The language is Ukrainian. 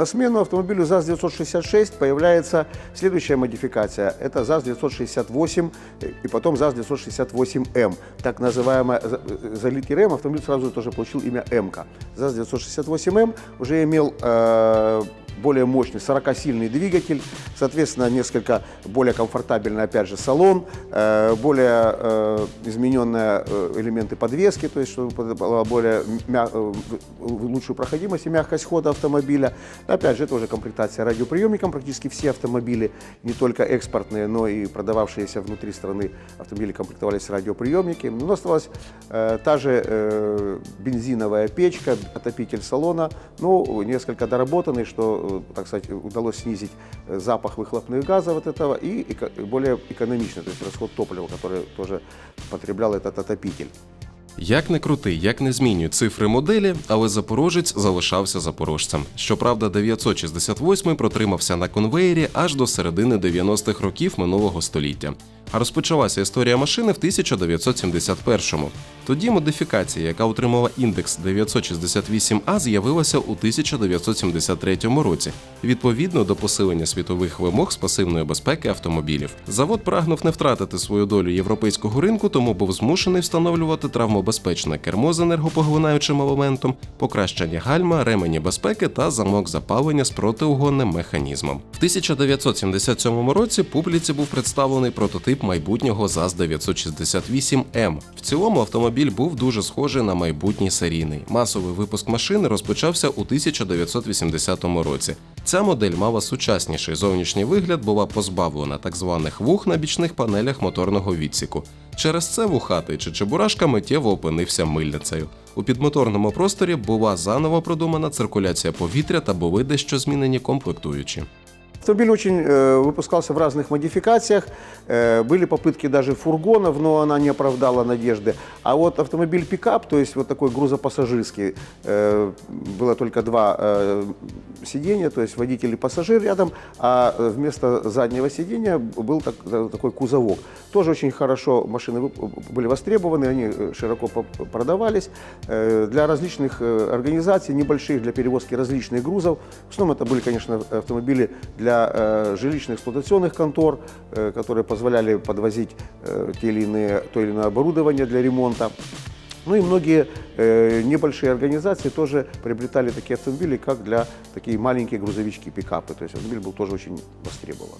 На смену автомобилю ЗАЗ-966 появляется следующая модификация. Это ЗАЗ-968 э, и потом ЗАЗ-968М. Так называемая, за- э, за литер М автомобиль сразу тоже получил имя МК. ЗАЗ-968М уже имел э, более мощный 40-сильный двигатель, соответственно, несколько более комфортабельный, опять же, салон, э, более э, измененные э, элементы подвески, то есть, чтобы была более лучшую проходимость и мягкость хода автомобиля. Опять же, это уже комплектация радиоприемником. Практически все автомобили, не только экспортные, но и продававшиеся внутри страны автомобили комплектовались радиоприемники. Но осталась та же бензиновая печка, отопитель салона, ну, несколько доработанный, что, так сказать, удалось снизить э, запах выхлопных газов от этого и эко- более экономично, то есть расход топлива, который тоже потреблял этот отопитель. Як не крути, як не змінюй цифри моделі, але запорожець залишався запорожцем. Щоправда, 968 протримався на конвеєрі аж до середини 90-х років минулого століття. А розпочалася історія машини в 1971-му. Тоді модифікація, яка отримала індекс 968А, з'явилася у 1973 році, відповідно до посилення світових вимог з пасивної безпеки автомобілів. Завод прагнув не втратити свою долю європейського ринку, тому був змушений встановлювати травмобезпечне кермо з енергопоглинаючим елементом, покращення гальма, ремені безпеки та замок запалення з протиугонним механізмом. В 1977 році публіці був представлений прототип майбутнього ЗАЗ-968М. В цілому автомобіль був дуже схожий на майбутній серійний. Масовий випуск машини розпочався у 1980 році. Ця модель мала сучасніший зовнішній вигляд, була позбавлена так званих вух на бічних панелях моторного відсіку. Через це вухатий чи чебурашка миттєво опинився мильницею. У підмоторному просторі була заново продумана циркуляція повітря та були дещо змінені комплектуючі. Автомобиль очень э, выпускался в разных модификациях. Э, были попытки даже фургонов, но она не оправдала надежды. А вот автомобиль пикап, то есть вот такой грузопассажирский, э, было только два э, сиденья, то есть водитель и пассажир рядом, а э, вместо заднего сиденья был так- э, такой кузовок. Тоже очень хорошо машины вып- были востребованы, они э, широко по- продавались э, для различных э, организаций, небольших, для перевозки различных грузов. В основном это были, конечно, автомобили для э, жилищных эксплуатационных контор, э, которые позволяли подвозить э, те или иные, то или иное оборудование для ремонта. Ну и многие э, небольшие организации тоже приобретали такие автомобили, как для такие маленькие грузовички, пикапы. То есть автомобиль был тоже очень востребован.